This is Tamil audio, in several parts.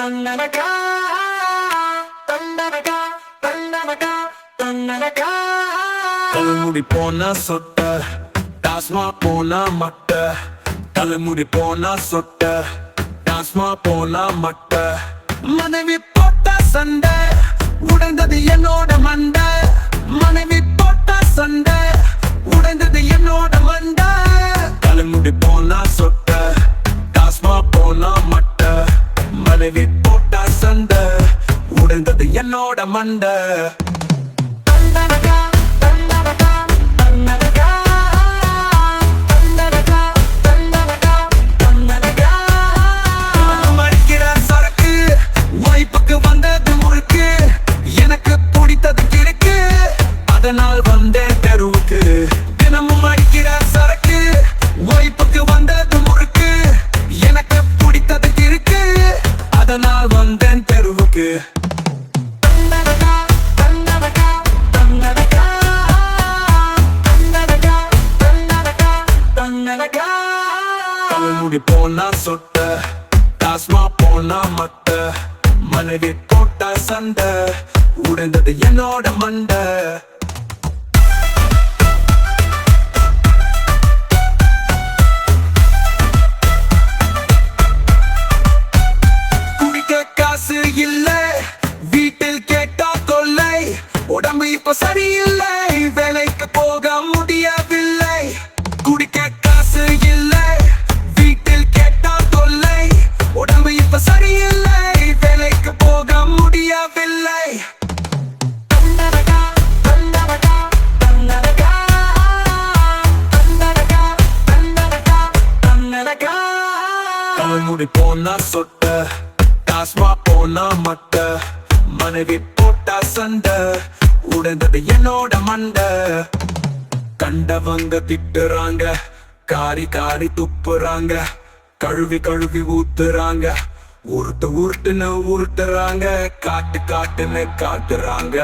தன்னனகா தன்னனகா தன்னனகா தன்னனகா தலைமுடி போன சொட்ட டாஸ்மா போன மட்ட. தலைமுடி போன சொட்ட டாஸ்மா போன மட்ட. மனைவி போட்ட சண்டை உடைந்தது என்னோட மண்டை. மனைவி போட்ட சண்டை சண்டை உடைந்தது என்னோட மண்ட. சரக்கு வாய்ப்புக்கு வந்தது எனக்கு கிறுக்கு. அதனால் வந்தேன் தெருவுக்கு. தினமும் அடிக்கிற சரக்கு வாய்ப்புக்கு வந்தது தலைமுடி போனா சொட்ட டாஸ்மா போனா மத்த மனைவி போட்ட சண்டை உடைந்தது என்னோட மண்டை. இல்ல வீட்டில் கேட்டா தொல்லை உடம்பு இப்ப சரியில்லை. உடம்பு சரியில்லை வேலைக்கு போக முடியவில்லை. தன்னனகா போனா சொட்ட டாஸ்மா போனா மட்ட மனைவி போட்டா சண்டை உடைந்தது என்னோட மண்ட. கண்டவங்க திட்டுறாங்க காரி காரி துப்புறாங்க கழுவி கழுவி ஊத்துறாங்க. உருட்டு உருட்டுன்னு உருட்டுறாங்க காட்டு காட்டுன்னு காட்டுறாங்க.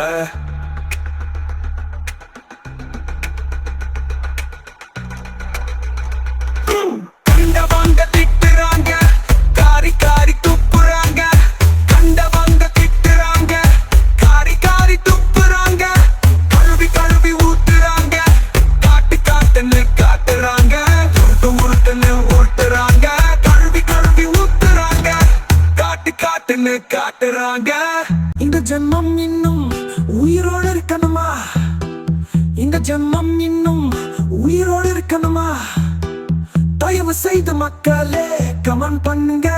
காட்டுன்னு காட்டுறாங்க. இந்த ஜென்மம் இன்னும் உயிரோடு இருக்கணுமா? இந்த ஜென்மம் இன்னும் உயிரோடு இருக்கணுமா? தயவு செய்து மக்களே கமெண்ட் பண்ணுங்க.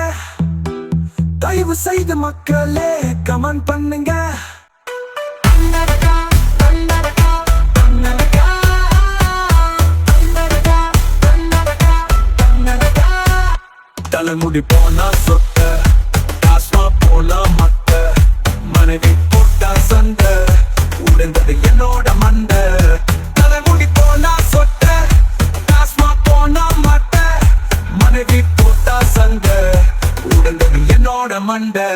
தயவு செய்து மக்களே கமெண்ட் பண்ணுங்க. தலைமுடி போனா சொத்து மனைவி போட்டா சந்த உடைந்தது என்னோட மந்த தலைமுடி போனா சொட்ட. டாஸ்மா போனா மட்ட. மனைவி போட்டா சந்த உடைந்தது என்னோட மண்டை.